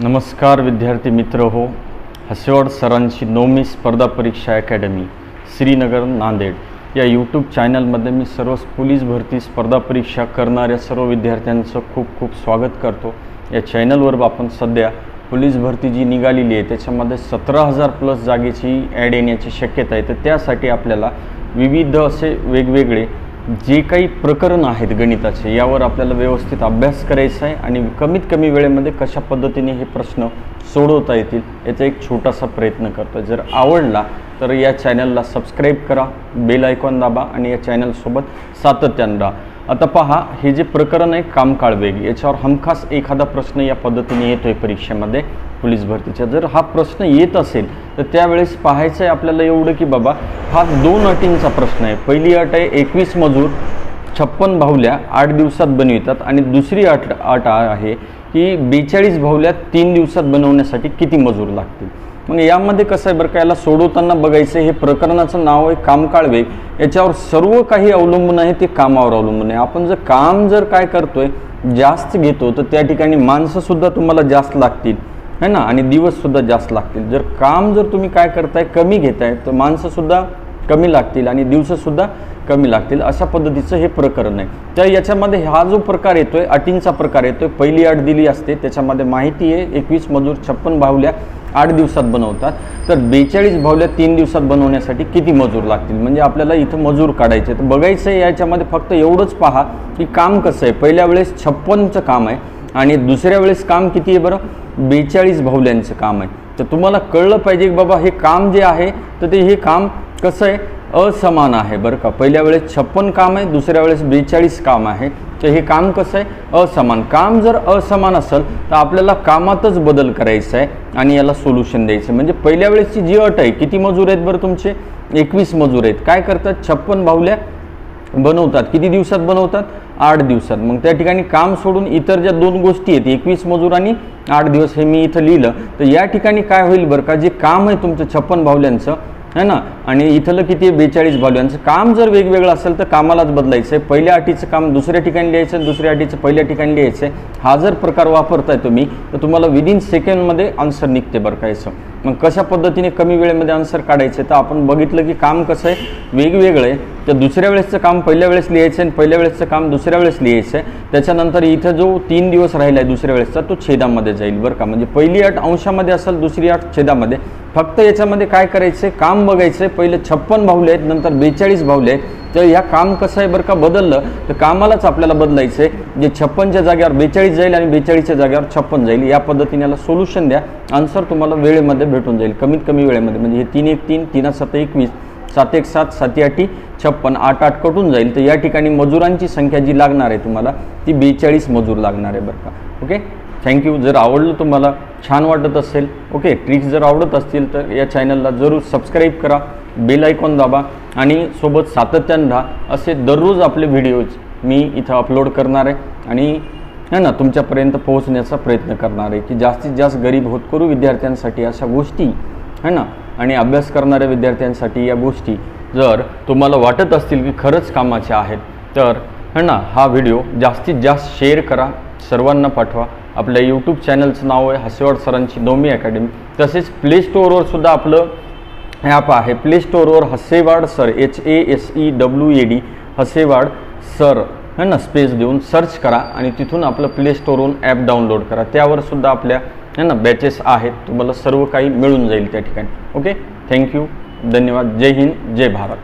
नमस्कार विद्यार्थी मित्र हो. हसेवाड सरांची नवमी स्पर्धा परीक्षा अकॅडमी श्रीनगर नांदेड. या यूट्यूब चॅनलमध्ये मी सर्व पोलीस भरती स्पर्धा परीक्षा करणाऱ्या सर्व विद्यार्थ्यांचं खूप खूप स्वागत करतो. या चॅनलवर आपण सध्या पोलीस भरती जी निघालेली आहे त्याच्यामध्ये सतरा हजार प्लस जागेची ॲड येण्याची शक्यता आहे. तर त्यासाठी आपल्याला विविध असे वेगवेगळे जे काही प्रकरण आहेत गणिताचे यावर आपल्याला व्यवस्थित अभ्यास करायचा आहे आणि कमीत कमी वेळेमध्ये कशा पद्धतीने हे प्रश्न सोडवता येतील याचा एक छोटासा प्रयत्न करतो जर आवडला तर या चॅनलला सबस्क्राईब करा बेल आयकॉन दाबा आणि या चॅनलसोबत सातत्यानं राहा. आता पहा हे जे प्रकरण आहे कामकाळ वेग याच्यावर हमखास एखादा प्रश्न या पद्धतीने येतोय परीक्षेमध्ये पोलीस भरतीच्या. जर हा प्रश्न येत असेल तर त्यावेळेस पाहायचं आहे आपल्याला एवढं की बाबा हा दोन अटींचा प्रश्न आहे. पहिली अट आहे एकवीस मजूर छप्पन बाहुल्या आठ दिवसात बनवितात आणि दुसरी अट अट आहे की बेचाळीस भावल्या तीन दिवसात बनवण्यासाठी किती मजूर लागतील? मग यामध्ये कसं आहे बरं का याला सोडवताना बघायचं हे प्रकरणाचं नाव आहे कामकाळ वेग. याच्यावर सर्व काही अवलंबून आहे ते कामावर अवलंबून आहे. आपण जर काम जर काय करतोय जास्त घेतो तर त्या ठिकाणी माणसंसुद्धा तुम्हाला जास्त लागतील. है ना? आणि दिवससुद्धा जास्त लागतील. जर काम जर तुम्ही काय करताय कमी घेताय तर माणसंसुद्धा कमी लागतील आणि दिवसंसुद्धा कमी लागतील. अशा पद्धतीचं हे प्रकरण आहे. तर याच्यामध्ये हा जो प्रकार येतोय अटींचा प्रकार येतोय पहिली अट दिली असते त्याच्यामध्ये माहिती आहे एकवीस मजूर छप्पन बाहुल्या आठ दिवसात बनवतात. तर बेचाळीस भावल्या तीन दिवसात बनवण्यासाठी किती मजूर लागतील? म्हणजे आपल्याला इथं मजूर काढायचे तर बघायचं आहे याच्यामध्ये फक्त एवढंच पहा की काम कसं आहे. पहिल्या वेळेस छप्पनचं काम आहे आणि दुसऱ्या वेळेस काम किती आहे बरं? बेचाळीस भावल्यांचं काम आहे. तर तुम्हाला कळलं पाहिजे की बाबा हे काम जे आहे तर ते हे काम कसं आहे? असमान आहे बरं का. पहिल्या वेळेस छप्पन काम आहे दुसऱ्या वेळेस बेचाळीस काम आहे. तर हे काम कसं आहे? असमान. काम जर असमान असेल तर आपल्याला कामातच बदल करायचा आहे आणि याला सोल्युशन द्यायचं म्हणजे पहिल्या वेळेसची जी अट आहे किती मजूर आहेत बरं तुमचे? एकवीस मजूर आहेत. काय करतात? छप्पन भावल्या बनवतात. किती दिवसात बनवतात? आठ दिवसात. मग त्या ठिकाणी काम सोडून इतर ज्या दोन गोष्टी आहेत एकवीस मजूर आणि आठ दिवस हे मी इथं लिहिलं तर या ठिकाणी काय होईल बरं का? जे काम आहे तुमचं छप्पन भावल्यांचं है ना? आणि इथलं किती आहे? बेचाळीस यांचं काम जर वेगवेगळं असेल तर कामालाच बदलायचं आहे. पहिल्या अटीचं काम दुसऱ्या ठिकाणी लिहायचं आणि दुसऱ्या अटीचं पहिल्या ठिकाणी लिहायचं आहे. हा जर प्रकार वापरताय तुम्ही तर तुम्हाला विदिन सेकंडमध्ये आन्सर निघते बरं कायचं मग कशा पद्धतीने कमी वेळेमध्ये आन्सर काढायचे? तर आपण बघितलं की काम कसं आहे? वेगवेगळं आहे. तर दुसऱ्या वेळेसचं काम पहिल्या वेळेस लिहायचं आणि पहिल्या वेळेसचं काम दुसऱ्या वेळेस लिहायचं आहे. त्याच्यानंतर इथं जो तीन दिवस राहिला आहे दुसऱ्या वेळेसचा तो छेदामध्ये जाईल बरं का. म्हणजे पहिली अट अंशामध्ये असेल दुसरी अट छेदामध्ये. फक्त याच्यामध्ये काय करायचं? आहे काम बघायचं. आहे पहिले छप्पन भावले आहेत नंतर बेचाळीस भावले आहेत. तर ह्या काम कसं आहे बरं का? बदललं तर कामालाच आपल्याला बदलायचं आहे जे छप्पनच्या जागेवर बेचाळीस जाईल आणि बेचाळीसच्या जागेवर छप्पन जाईल. या पद्धतीने याला सोल्युशन द्या. आन्सर तुम्हाला वेळेमध्ये भेटून जाईल. कमीत कमी वेळेमध्ये. म्हणजे हे तीन एक तीन तीन सात एकवीस सात एक सात साती आठी छप्पन आठ आठ कटून जाईल. तर या ठिकाणी मजुरांची संख्या जी लागणार आहे तुम्हाला ती बेचाळीस मजूर लागणार आहे बरं का. ओके थँक्यू जर आवडलं तुम्हाला छान वाटत असेल ओके ट्रिक्स जर आवडत असतील तर या चॅनलला जरूर सबस्क्राईब करा बेल आयकॉन दाबा आणि सोबत सातत्यानं राहा. असे दररोज आपले व्हिडिओज मी इथं अपलोड करणार आहे आणि है ना तुमच्यापर्यंत पोहोचण्याचा प्रयत्न करणार आहे की जास्तीत जास्त गरीब होतकरू विद्यार्थ्यांसाठी अशा गोष्टी है ना आणि अभ्यास करणाऱ्या विद्यार्थ्यांसाठी या गोष्टी जर तुम्हाला वाटत असतील की खरंच कामाच्या आहेत तर है ना हा व्हिडिओ जास्तीत जास्त शेअर करा सर्वांना पाठवा. आपल्या यूट्यूब चॅनलचं नाव आहे हसेवाड सरांची नवमी अकॅडमी तसेच प्ले स्टोअरवर सुद्धा आपलं ॲप आहे. Play स्टोअरवर Hasewad sir H A S E W A D Hasewad sir है ना स्पेस देऊन सर्च करा आणि तिथून आपलं प्ले स्टोअरवरून ॲप डाउनलोड करा. त्यावर सुद्धा आपल्या है ना बॅचेस आहेत. तुम्हाला सर्व काही मिळून जाईल त्या ठिकाणी. ओके थँक्यू धन्यवाद. जय हिंद. जय भारत.